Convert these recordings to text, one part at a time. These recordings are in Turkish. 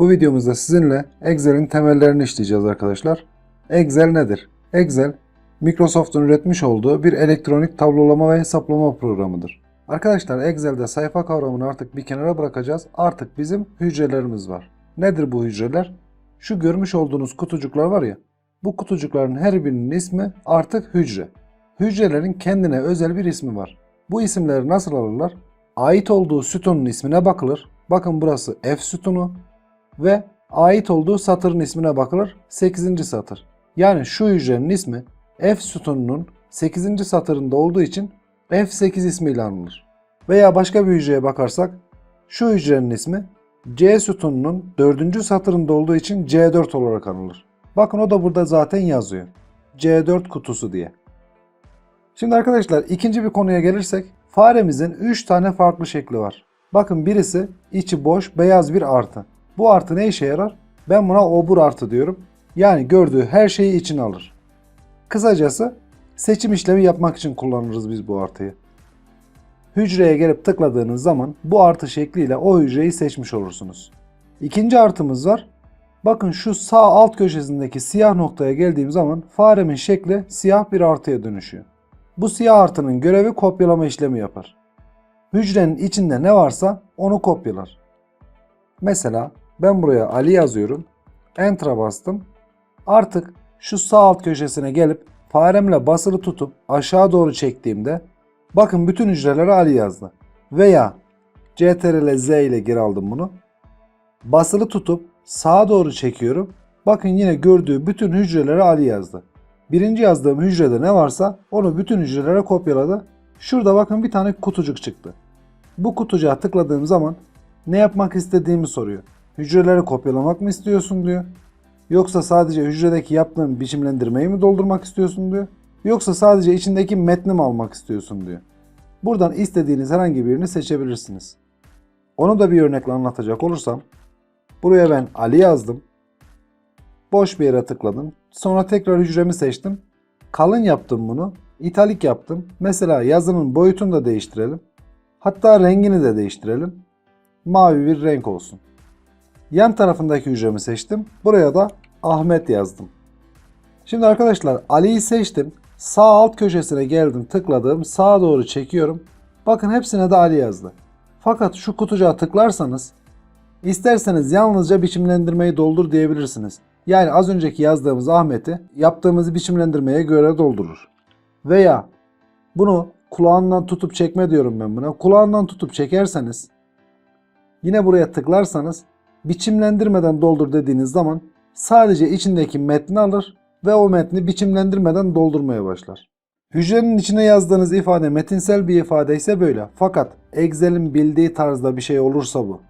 Bu videomuzda sizinle Excel'in temellerini işleyeceğiz arkadaşlar. Excel nedir? Excel, Microsoft'un üretmiş olduğu bir elektronik tablolama ve hesaplama programıdır. Arkadaşlar Excel'de sayfa kavramını artık bir kenara bırakacağız. Artık bizim hücrelerimiz var. Nedir bu hücreler? Şu görmüş olduğunuz kutucuklar var ya. Bu kutucukların her birinin ismi artık hücre. Hücrelerin kendine özel bir ismi var. Bu isimleri nasıl alırlar? Ait olduğu sütunun ismine bakılır. Bakın burası F sütunu ve ait olduğu satırın ismine bakılır. 8. satır. Yani şu hücrenin ismi F sütununun 8. satırında olduğu için F8 ismiyle anılır. Veya başka bir hücreye bakarsak şu hücrenin ismi C sütununun 4. satırında olduğu için C4 olarak anılır. Bakın o da burada zaten yazıyor. C4 kutusu diye. Şimdi arkadaşlar ikinci bir konuya gelirsek faremizin 3 tane farklı şekli var. Bakın birisi içi boş beyaz bir artı. Bu artı ne işe yarar? Ben buna obur artı diyorum. Yani gördüğü her şeyi içine alır. Kısacası seçim işlemi yapmak için kullanırız biz bu artıyı. Hücreye gelip tıkladığınız zaman bu artı şekliyle o hücreyi seçmiş olursunuz. İkinci artımız var. Bakın şu sağ alt köşesindeki siyah noktaya geldiğim zaman faremin şekli siyah bir artıya dönüşüyor. Bu siyah artının görevi kopyalama işlemi yapar. Hücrenin içinde ne varsa onu kopyalar. Mesela ben buraya Ali yazıyorum. Enter'a bastım. Artık şu sağ alt köşesine gelip faremle basılı tutup aşağı doğru çektiğimde bakın bütün hücrelere Ali yazdı. Veya CTRL Z ile geri aldım bunu. Basılı tutup sağa doğru çekiyorum. Bakın yine gördüğü bütün hücrelere Ali yazdı. Birinci yazdığım hücrede ne varsa onu bütün hücrelere kopyaladı. Şurada bakın bir tane kutucuk çıktı. Bu kutucuğa tıkladığım zaman ne yapmak istediğimi soruyor. Hücreleri kopyalamak mı istiyorsun diyor. Yoksa sadece hücredeki yaptığın biçimlendirmeyi mi doldurmak istiyorsun diyor. Yoksa sadece içindeki metni mi almak istiyorsun diyor. Buradan istediğiniz herhangi birini seçebilirsiniz. Onu da bir örnekle anlatacak olursam buraya ben Ali yazdım. Boş bir yere tıkladım. Sonra tekrar hücremi seçtim. Kalın yaptım bunu. İtalik yaptım. Mesela yazının boyutunu da değiştirelim. Hatta rengini de değiştirelim. Mavi bir renk olsun. Yan tarafındaki hücremi seçtim. Buraya da Ahmet yazdım. Şimdi arkadaşlar Ali'yi seçtim. Sağ alt köşesine geldim tıkladım. Sağa doğru çekiyorum. Bakın hepsine de Ali yazdı. Fakat şu kutucuğa tıklarsanız isterseniz yalnızca biçimlendirmeyi doldur diyebilirsiniz. Yani az önceki yazdığımız Ahmet'i yaptığımız biçimlendirmeye göre doldurur. Veya bunu kulağından tutup çekme diyorum ben buna. Kulağından tutup çekerseniz yine buraya tıklarsanız biçimlendirmeden doldur dediğiniz zaman sadece içindeki metni alır ve o metni biçimlendirmeden doldurmaya başlar. Hücrenin içine yazdığınız ifade metinsel bir ifade ise böyle. Fakat Excel'in bildiği tarzda bir şey olursa bu.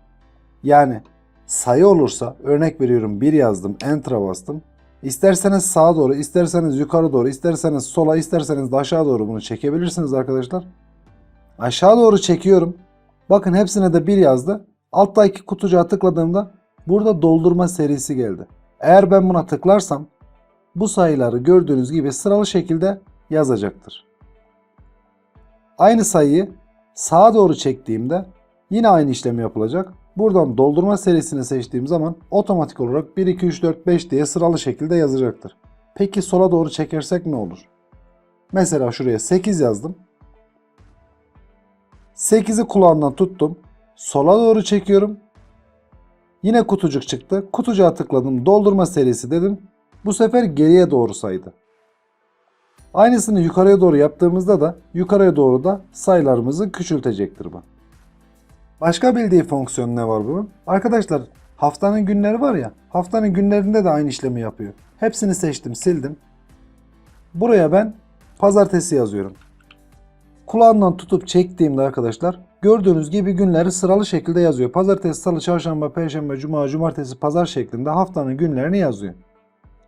Yani sayı olursa örnek veriyorum 1 yazdım enter'a bastım. İsterseniz sağa doğru, isterseniz yukarı doğru, isterseniz sola, isterseniz de aşağı doğru bunu çekebilirsiniz arkadaşlar. Aşağı doğru çekiyorum. Bakın hepsine de 1 yazdı. Alttaki kutucuğa tıkladığımda burada doldurma serisi geldi. Eğer ben buna tıklarsam bu sayıları gördüğünüz gibi sıralı şekilde yazacaktır. Aynı sayıyı sağa doğru çektiğimde yine aynı işlem yapılacak. Buradan doldurma serisini seçtiğim zaman otomatik olarak 1, 2, 3, 4, 5 diye sıralı şekilde yazacaktır. Peki sola doğru çekersek ne olur? Mesela şuraya 8 yazdım. 8'i kulağından tuttum. Sola doğru çekiyorum. Yine kutucuk çıktı. Kutucuğa tıkladım. Doldurma serisi dedim. Bu sefer geriye doğru saydı. Aynısını yukarıya doğru yaptığımızda da yukarıya doğru da sayılarımızı küçültecektir bu. Başka bildiği fonksiyon ne var bunun? Arkadaşlar haftanın günleri var ya haftanın günlerinde de aynı işlemi yapıyor. Hepsini seçtim sildim. Buraya ben pazartesi yazıyorum. Kulağından tutup çektiğimde arkadaşlar gördüğünüz gibi günleri sıralı şekilde yazıyor. Pazartesi, salı, çarşamba, perşembe, cuma, cumartesi, pazar şeklinde haftanın günlerini yazıyor.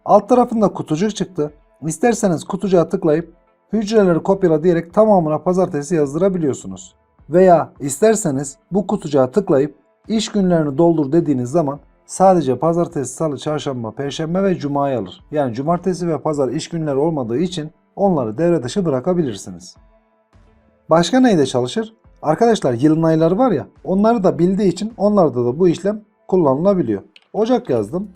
Alt tarafında kutucuk çıktı. İsterseniz kutucuğa tıklayıp hücreleri kopyala diyerek tamamına pazartesi yazdırabiliyorsunuz. Veya isterseniz bu kutucuğa tıklayıp iş günlerini doldur dediğiniz zaman sadece pazartesi, salı, çarşamba, perşembe ve cuma'yı alır. Yani cumartesi ve pazar iş günleri olmadığı için onları devre dışı bırakabilirsiniz. Başka neyde çalışır? Arkadaşlar yılın ayları var ya onları da bildiği için onlarda da bu işlem kullanılabiliyor. Ocak yazdım.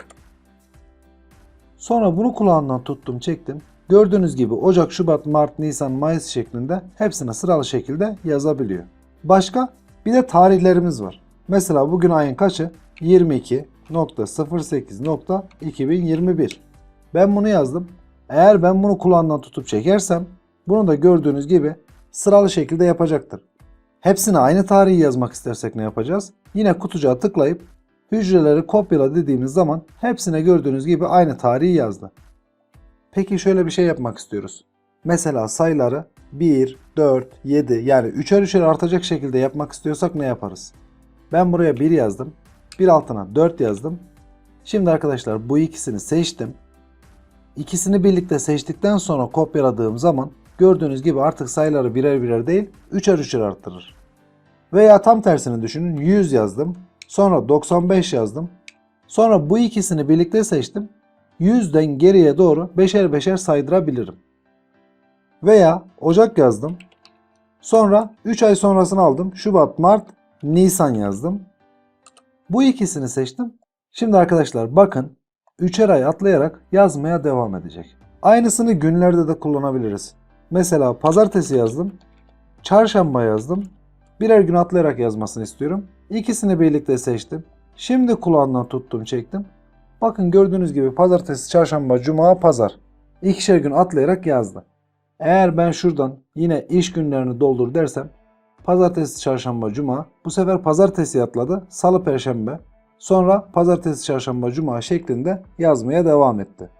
Sonra bunu kulağından tuttum çektim. Gördüğünüz gibi Ocak, Şubat, Mart, Nisan, Mayıs şeklinde hepsine sıralı şekilde yazabiliyor. Başka bir de tarihlerimiz var. Mesela bugün ayın kaçı? 22.08.2021. Ben bunu yazdım. Eğer ben bunu kulağından tutup çekersem bunu da gördüğünüz gibi sıralı şekilde yapacaktır. Hepsine aynı tarihi yazmak istersek ne yapacağız? Yine kutucuğa tıklayıp hücreleri kopyala dediğimiz zaman hepsine gördüğünüz gibi aynı tarihi yazdı. Peki şöyle bir şey yapmak istiyoruz. Mesela sayıları 1, 4, 7 yani üçer üçer artacak şekilde yapmak istiyorsak ne yaparız? Ben buraya 1 yazdım. Bir altına 4 yazdım. Şimdi arkadaşlar bu ikisini seçtim. İkisini birlikte seçtikten sonra kopyaladığım zaman gördüğünüz gibi artık sayıları birer birer değil üçer üçer arttırır. Veya tam tersini düşünün 100 yazdım. Sonra 95 yazdım. Sonra bu ikisini birlikte seçtim. 100'den geriye doğru beşer beşer saydırabilirim. Veya Ocak yazdım. Sonra 3 ay sonrasını aldım. Şubat, Mart, Nisan yazdım. Bu ikisini seçtim. Şimdi arkadaşlar bakın üçer ay atlayarak yazmaya devam edecek. Aynısını günlerde de kullanabiliriz. Mesela pazartesi yazdım. Çarşamba yazdım. Birer gün atlayarak yazmasını istiyorum. İkisini birlikte seçtim. Şimdi kulağından tuttum çektim. Bakın gördüğünüz gibi pazartesi, çarşamba, cuma, pazar. İkişer gün atlayarak yazdı. Eğer ben şuradan yine iş günlerini doldur dersem pazartesi, çarşamba, cuma bu sefer pazartesi atladı. Salı, perşembe. Sonra pazartesi, çarşamba, cuma şeklinde yazmaya devam etti.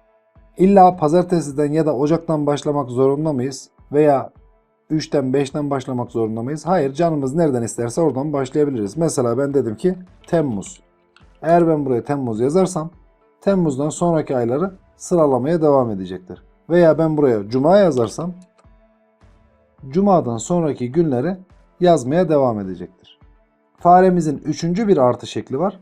İlla pazartesiden ya da ocaktan başlamak zorunda mıyız? Veya 3'ten 5'ten başlamak zorunda mıyız? Hayır canımız nereden isterse oradan başlayabiliriz. Mesela ben dedim ki Temmuz. Eğer ben buraya Temmuz yazarsam Temmuz'dan sonraki ayları sıralamaya devam edecektir. Veya ben buraya Cuma yazarsam Cuma'dan sonraki günleri yazmaya devam edecektir. Faremizin üçüncü bir artı şekli var.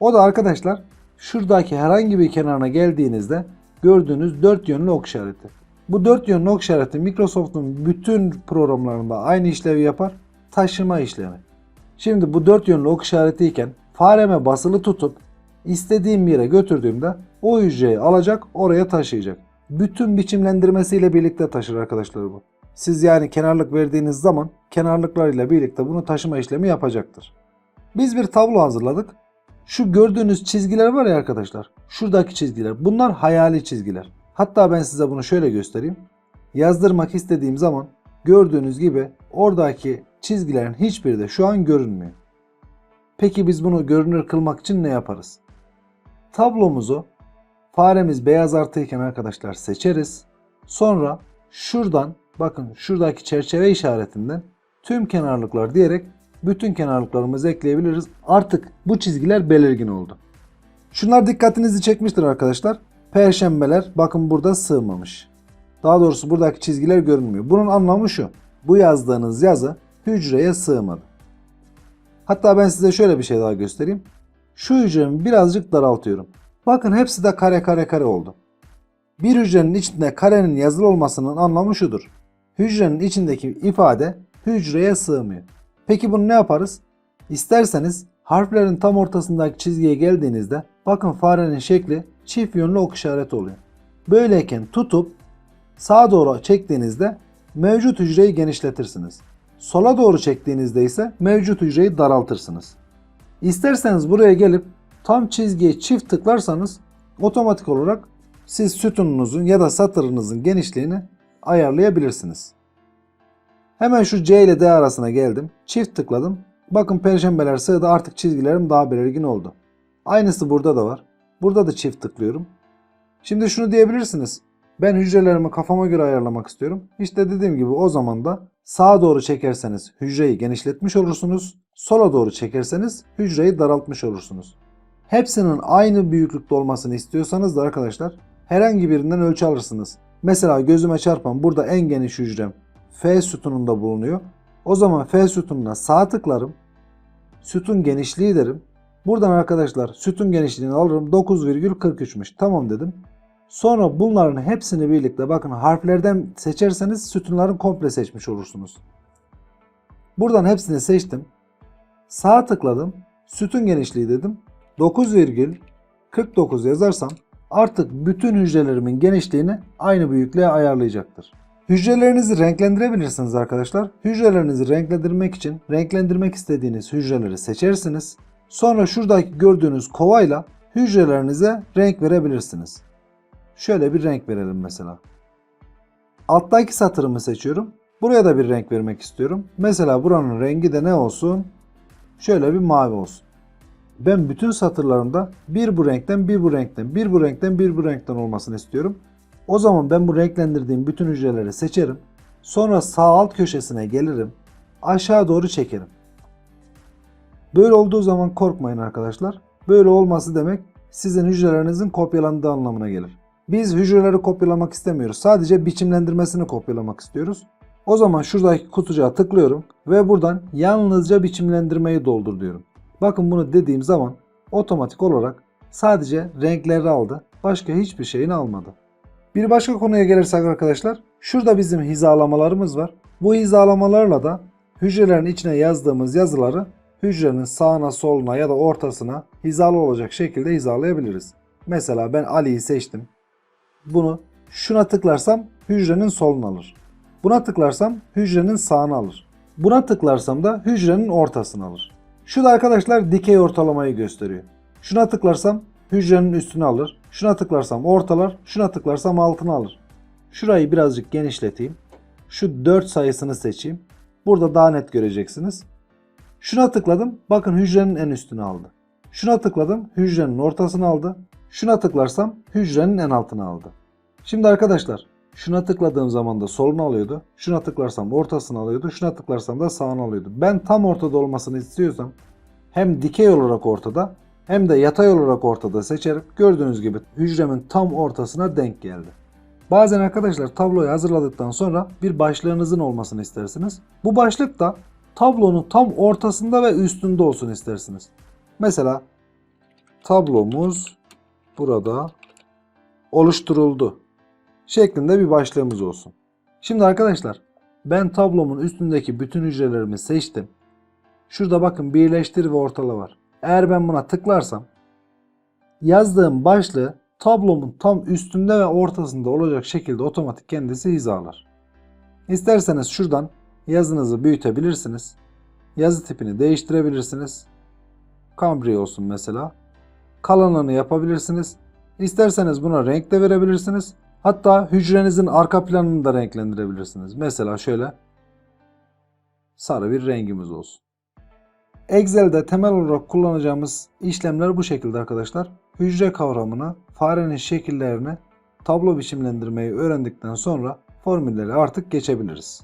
O da arkadaşlar şuradaki herhangi bir kenarına geldiğinizde gördüğünüz dört yönlü ok işareti. Bu dört yönlü ok işareti Microsoft'un bütün programlarında aynı işlevi yapar. Taşıma işlemi. Şimdi bu dört yönlü ok işaretiyken fareme basılı tutup istediğim yere götürdüğümde o hücreyi alacak oraya taşıyacak. Bütün biçimlendirmesiyle birlikte taşır arkadaşlar bu. Siz yani kenarlık verdiğiniz zaman kenarlıklarıyla birlikte bunu taşıma işlemi yapacaktır. Biz bir tablo hazırladık. Şu gördüğünüz çizgiler var ya arkadaşlar. Şuradaki çizgiler. Bunlar hayali çizgiler. Hatta ben size bunu şöyle göstereyim. Yazdırmak istediğim zaman gördüğünüz gibi oradaki çizgilerin hiçbiri de şu an görünmüyor. Peki biz bunu görünür kılmak için ne yaparız? Tablomuzu faremiz beyaz artıyken arkadaşlar seçeriz. Sonra şuradan bakın şuradaki çerçeve işaretinden tüm kenarlıklar diyerek bütün kenarlıklarımızı ekleyebiliriz. Artık bu çizgiler belirgin oldu. Şunlar dikkatinizi çekmiştir arkadaşlar. Perşembeler bakın burada sığmamış. Daha doğrusu buradaki çizgiler görünmüyor. Bunun anlamı şu. Bu yazdığınız yazı hücreye sığmadı. Hatta ben size şöyle bir şey daha göstereyim. Şu hücremi birazcık daraltıyorum. Bakın hepsi de kare kare kare oldu. Bir hücrenin içinde karenin yazılı olmasının anlamı şudur. Hücrenin içindeki ifade hücreye sığmıyor. Peki bunu ne yaparız? İsterseniz harflerin tam ortasındaki çizgiye geldiğinizde bakın farenin şekli çift yönlü ok işareti oluyor. Böyleyken tutup sağa doğru çektiğinizde mevcut hücreyi genişletirsiniz. Sola doğru çektiğinizde ise mevcut hücreyi daraltırsınız. İsterseniz buraya gelip tam çizgiye çift tıklarsanız otomatik olarak siz sütununuzun ya da satırınızın genişliğini ayarlayabilirsiniz. Hemen şu C ile D arasına geldim. Çift tıkladım. Bakın perşembeler sığdı artık çizgilerim daha belirgin oldu. Aynısı burada da var. Burada da çift tıklıyorum. Şimdi şunu diyebilirsiniz. Ben hücrelerimi kafama göre ayarlamak istiyorum. İşte dediğim gibi o zaman da sağa doğru çekerseniz hücreyi genişletmiş olursunuz. Sola doğru çekerseniz hücreyi daraltmış olursunuz. Hepsinin aynı büyüklükte olmasını istiyorsanız da arkadaşlar herhangi birinden ölçü alırsınız. Mesela gözüme çarpan burada en geniş hücrem F sütununda bulunuyor. O zaman F sütununa sağ tıklarım. Sütun genişliği derim. Buradan arkadaşlar sütun genişliğini alırım 9,43'müş. Tamam dedim. Sonra bunların hepsini birlikte bakın harflerden seçerseniz sütunların komple seçmiş olursunuz. Buradan hepsini seçtim. Sağ tıkladım. Sütun genişliği dedim. 49 yazarsam artık bütün hücrelerimin genişliğini aynı büyüklüğe ayarlayacaktır. Hücrelerinizi renklendirebilirsiniz arkadaşlar. Hücrelerinizi renklendirmek için renklendirmek istediğiniz hücreleri seçersiniz. Sonra şuradaki gördüğünüz kovayla hücrelerinize renk verebilirsiniz. Şöyle bir renk verelim mesela. Alttaki satırımı seçiyorum. Buraya da bir renk vermek istiyorum. Mesela buranın rengi de ne olsun? Şöyle bir mavi olsun. Ben bütün satırlarımda bir bu renkten, bir bu renkten, bir bu renkten, bir bu renkten olmasını istiyorum. O zaman ben bu renklendirdiğim bütün hücreleri seçerim. Sonra sağ alt köşesine gelirim. Aşağı doğru çekerim. Böyle olduğu zaman korkmayın arkadaşlar. Böyle olması demek sizin hücrelerinizin kopyalandığı anlamına gelir. Biz hücreleri kopyalamak istemiyoruz. Sadece biçimlendirmesini kopyalamak istiyoruz. O zaman şuradaki kutucuğa tıklıyorum ve buradan yalnızca biçimlendirmeyi doldur diyorum. Bakın bunu dediğim zaman otomatik olarak sadece renkleri aldı. Başka hiçbir şeyini almadı. Bir başka konuya gelirsek arkadaşlar. Şurada bizim hizalamalarımız var. Bu hizalamalarla da hücrelerin içine yazdığımız yazıları hücrenin sağına soluna ya da ortasına hizalı olacak şekilde hizalayabiliriz. Mesela ben Ali'yi seçtim. Bunu şuna tıklarsam hücrenin solunu alır. Buna tıklarsam hücrenin sağını alır. Buna tıklarsam da hücrenin ortasını alır. Şu da arkadaşlar dikey ortalamayı gösteriyor. Şuna tıklarsam hücrenin üstünü alır. Şuna tıklarsam ortalar, şuna tıklarsam altını alır. Şurayı birazcık genişleteyim. Şu 4 sayısını seçeyim. Burada daha net göreceksiniz. Şuna tıkladım. Bakın hücrenin en üstünü aldı. Şuna tıkladım. Hücrenin ortasını aldı. Şuna tıklarsam hücrenin en altını aldı. Şimdi arkadaşlar şuna tıkladığım zaman da solunu alıyordu. Şuna tıklarsam ortasını alıyordu. Şuna tıklarsam da sağını alıyordu. Ben tam ortada olmasını istiyorsam hem dikey olarak ortada hem de yatay olarak ortada seçerim. Gördüğünüz gibi hücremin tam ortasına denk geldi. Bazen arkadaşlar tabloyu hazırladıktan sonra bir başlığınızın olmasını istersiniz. Bu başlık da tablonun tam ortasında ve üstünde olsun istersiniz. Mesela tablomuz burada oluşturuldu şeklinde bir başlığımız olsun. Şimdi arkadaşlar ben tablomun üstündeki bütün hücrelerimi seçtim. Şurada bakın birleştir ve ortala var. Eğer ben buna tıklarsam yazdığım başlığı tablomun tam üstünde ve ortasında olacak şekilde otomatik kendisi hizalar. İsterseniz şuradan yazınızı büyütebilirsiniz. Yazı tipini değiştirebilirsiniz. Cambry olsun mesela. Kalınlığını yapabilirsiniz. İsterseniz buna renk de verebilirsiniz. Hatta hücrenizin arka planını da renklendirebilirsiniz. Mesela şöyle sarı bir rengimiz olsun. Excel'de temel olarak kullanacağımız işlemler bu şekilde arkadaşlar. Hücre kavramını, farenin şekillerini, tablo biçimlendirmeyi öğrendikten sonra formülleri artık geçebiliriz.